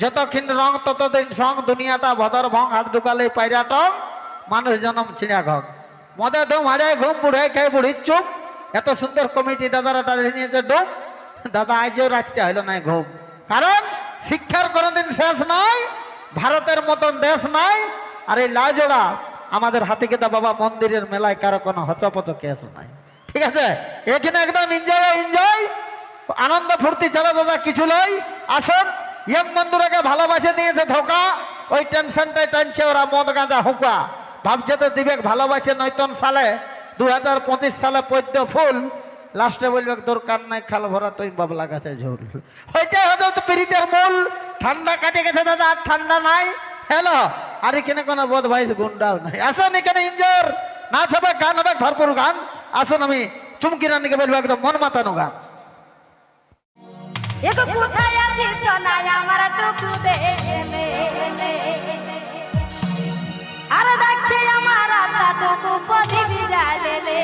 যতক্ষণ রং, ততদিন সং দুনিয়াটা ভদর ভং, হাত ঢুকালে পায়রা টং, মানুষ জনম ছিঁড়া ঘং। মদে ধুম হাজায় ঘুম, বুড়ে খেয়ে বুড়ি চুপ। এত সুন্দর কমিটি দাদারা তাদের নিয়েছে ডুম দাদা, আজও রাত্রে হইল নাই ঘুম। কারণ শিক্ষার কোনোদিন শেষ নাই, ভারতের মতন দেশ নাই, আর এই লাজোড়া আমাদের হাতিকেতা বাবা মন্দিরের মেলায় কারও কোনো হচপচ কেস নাই। ঠিক আছে? এখানে একদম এনজয় এনজয় আনন্দ ফুর্তি ছাড়া দাদা কিছু নয় আসুন। ইয়ং বন্ধুরাকে ভালোবাসে নিয়েছে ধোকা, ওই টেনশনটাই টানছে ওরা মদ গাঁজা হুকা ভাবছে তো দিবেক ভালোবাসে, নয়তন সালে দু হাজার পঁচিশ সালে পদ্য ফুল, লাস্টে বলবে তোর নাই, খাল ভরা তুই বাবলা গাছে ঝুল। ওইটাই হয়তো তো পীড়িতের মূল। ঠান্ডা কাটে গেছে দাদা, আর ঠান্ডা নাই। হ্যালো, আর এখানে কোনো বোধ ভাই গুন্ডাও নাই। আসুন এখানে ইঞ্জোর। নাচ হবে, গান হবে, ভরপুর গান। আসুন আমি চুমকি রানীকে বলব, একদম মন মাতানো গান। এগো কোথায় আছিস সোনাই আমার টুকু দে আর দেখছে আমার টুকু পদিবি যাবে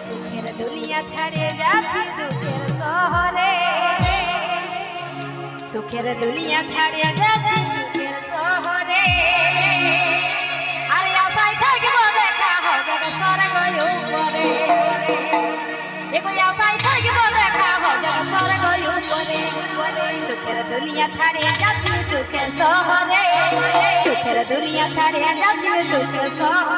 সুখের দুনিয়া ছাড়িয়ে যাচ্ছি দুঃখের শহরে সুখের দুনিয়া ছাড়িয়ে যাচ্ছি সুখের শহরে আর আশায় থাকব দেখা হবে স্বর্গ উপরে এগুলি আশায় সুখের দুনিয়া ছাড়িয়ে যাচ্ছি সুখের শহরে। সুখের দুনিয়া ছাড়িয়ে যাচ্ছি সুখের শহরে।